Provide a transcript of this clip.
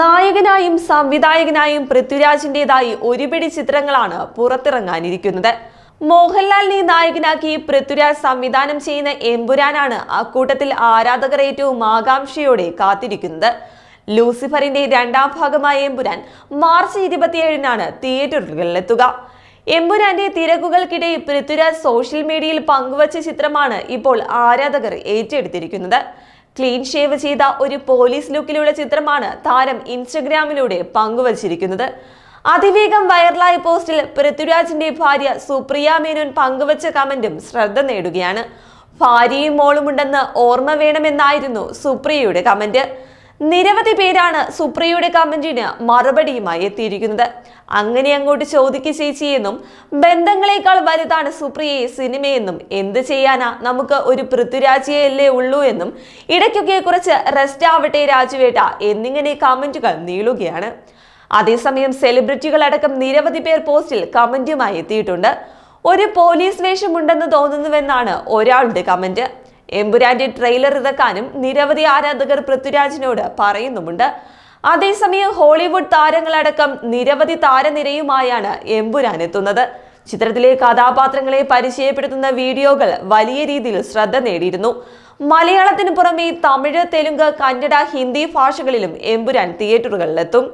നായകനായും സംവിധായകനായും പൃഥ്വിരാജിന്റേതായി ഒരുപിടി ചിത്രങ്ങളാണ് പുറത്തിറങ്ങാനിരിക്കുന്നത്. മോഹൻലാലിനെ നായകനാക്കി പൃഥ്വിരാജ് സംവിധാനം ചെയ്യുന്ന എമ്പുരാനാണ് അക്കൂട്ടത്തിൽ ആരാധകർ ഏറ്റവും ആകാംക്ഷയോടെ കാത്തിരിക്കുന്നത്. ലൂസിഫറിന്റെ രണ്ടാം ഭാഗമായ എമ്പുരാൻ മാർച്ച് ഇരുപത്തിയേഴിനാണ് തിയേറ്ററുകളിലെത്തുക. എമ്പുരാന്റെ തിരക്കുകൾക്കിടെ പൃഥ്വിരാജ് സോഷ്യൽ മീഡിയയിൽ പങ്കുവച്ച ചിത്രമാണ് ഇപ്പോൾ ആരാധകർ ഏറ്റെടുത്തിരിക്കുന്നത്. ക്ലീൻ ഷേവ് ചെയ്ത ഒരു പോലീസ് ലുക്കിലുള്ള ചിത്രമാണ് താരം ഇൻസ്റ്റഗ്രാമിലൂടെ പങ്കുവച്ചിരിക്കുന്നത്. അതിവേഗം വൈറലായ പോസ്റ്റിൽ പൃഥ്വിരാജിന്റെ ഭാര്യ സുപ്രിയ മേനോൻ പങ്കുവച്ച കമന്റും ശ്രദ്ധ നേടുകയാണ്. ഭാര്യയും മോളുമുണ്ടെന്ന് ഓർമ്മ വേണമെന്നായിരുന്നു സുപ്രിയയുടെ കമന്റ്. നിരവധി പേരാണ് സുപ്രിയയുടെ കമന്റിന് മറുപടിയുമായി എത്തിയിരിക്കുന്നത്. അങ്ങനെ അങ്ങോട്ട് ചോദിക്ക് ചേച്ചിയെന്നും ബന്ധങ്ങളെക്കാൾ വലുതാണ് സുപ്രിയയെ സിനിമയെന്നും എന്ത് ചെയ്യാനാ? നമുക്ക് ഒരു പൃഥ്വിരാജിയല്ലേ ഉള്ളൂ എന്നും ഇടയ്ക്കൊക്കെ കുറച്ച് റെസ്റ്റ് ആവട്ടെ രാജുവേട്ട എന്നിങ്ങനെ കമന്റുകൾ നീളുകയാണ്. അതേസമയം സെലിബ്രിറ്റികളടക്കം നിരവധി പേർ പോസ്റ്റിൽ കമന്റുമായി എത്തിയിട്ടുണ്ട്. ഒരു പോലീസ് വേഷമുണ്ടെന്ന് തോന്നുന്നുവെന്നാണ് ഒരാളുടെ കമന്റ്. എമ്പുരാന്റെ ട്രെയിലർ ഇറക്കാനും നിരവധി ആരാധകർ പൃഥ്വിരാജിനോട് പറയുന്നുമുണ്ട്. അതേസമയം ഹോളിവുഡ് താരങ്ങളടക്കം നിരവധി താരനിരയുമായാണ് എമ്പുരാൻ എത്തുന്നത് ചിത്രത്തിലെ കഥാപാത്രങ്ങളെ പരിചയപ്പെടുത്തുന്ന വീഡിയോകൾ വലിയ രീതിയിൽ ശ്രദ്ധ നേടിയിരുന്നു. മലയാളത്തിന് പുറമെ തമിഴ് തെലുങ്ക് കന്നഡ ഹിന്ദി ഭാഷകളിലും എമ്പുരാൻ തിയേറ്ററുകളിലെത്തും